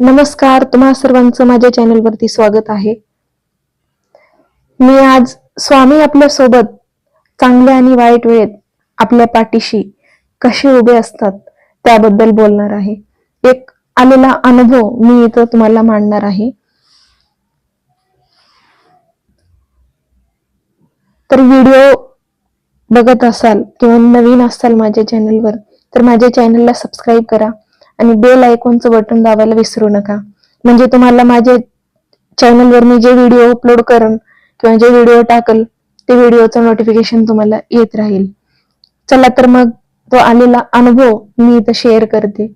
नमस्कार तुम्हा सर्वांचं माझ्या चॅनलवरती स्वागत आहे. मी आज स्वामी आपल्यासोबत चांगल्या आणि वाईट वेळेत आपल्या पाठीशी कसे उभे असतात त्याबद्दल बोलणार आहे. एक आलेला अनुभव मी इथं तुम्हाला मांडणार आहे. तर व्हिडिओ बघत असाल किंवा नवीन असाल माझ्या चॅनलवर तर माझ्या चॅनलला सबस्क्राईब करा. आणि बेल आयकॉनचं बटन दाबायला विसरू नका. म्हणजे तुम्हाला माझे चॅनलवर मी जे व्हिडिओ अपलोड करन किंवा जे व्हिडिओ टाकल ते व्हिडिओचं नोटिफिकेशन तुम्हाला येत राहील. चला तर मग तो आलेला अनुभव मी इथं शेअर करते.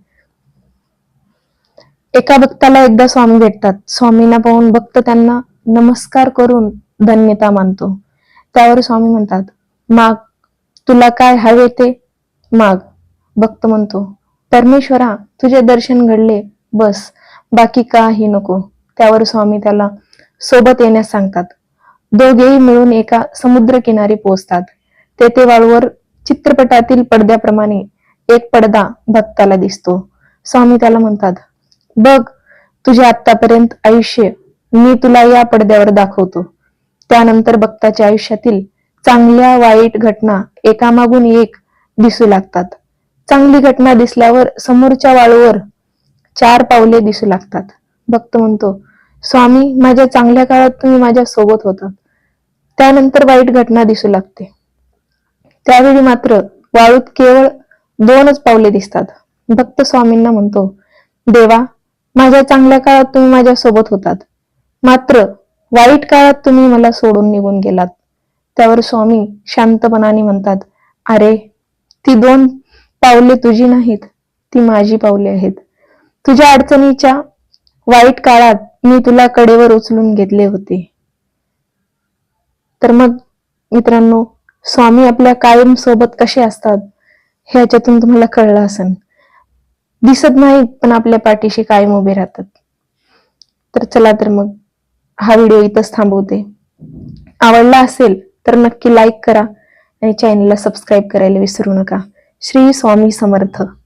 एका भक्ताला एकदा स्वामी भेटतात. स्वामींना पाहून भक्त त्यांना नमस्कार करून धन्यता मानतो. त्यावर स्वामी म्हणतात माग तुला काय हवे ते माग भक्त म्हणतो. परमेश्वरा तुझे दर्शन घडले बस. बाकी काही नको. त्यावर स्वामी त्याला सोबत येण्यास सांगतात. दोघेही मिळून एका समुद्र किनारी पोहोचतात. तेथे वाळूवर चित्रपटातील पडद्याप्रमाणे एक पडदा भक्ताला दिसतो. स्वामी त्याला म्हणतात बघ तुझे आतापर्यंत आयुष्य मी तुला या पडद्यावर दाखवतो. त्यानंतर भक्ताच्या आयुष्यातील चांगल्या वाईट घटना एकामागून एक दिसू लागतात. चांगली घटना दिसल्यावर समोरच्या वाळूवर चार पावले दिसू लागतात. भक्त म्हणतो स्वामी माझ्या चांगल्या काळात तुम्ही माझ्या सोबत होतात त्यानंतर वाईट घटना दिसू लागते. त्यावेळी मात्र वाळूत केवळ दोनच पावले दिसतात. भक्त स्वामींना म्हणतो देवा माझ्या चांगल्या काळात तुम्ही माझ्या सोबत होतात. मात्र वाईट काळात तुम्ही मला सोडून निघून गेलात. त्यावर स्वामी शांतपणाने म्हणतात अरे ती दोन पावले तुझी नाहीत ती माझी पावले आहेत. तुझ्या अडचणीच्या वाईट काळात मी तुला कडेवर उचलून घेतले होते. तर मग मित्रांनो स्वामी आपल्या कायम सोबत कसे असतात ह्याच्यातून तुम्हाला कळलं असेल. दिसत नाहीत पण आपल्या पाठीशी कायम उभे राहतात. तर चला तर मग हा व्हिडिओ इथंच थांबवते. आवडला असेल तर नक्की लाईक करा आणि चॅनलला सबस्क्राईब करायला विसरू नका. श्री स्वामी समर्थ.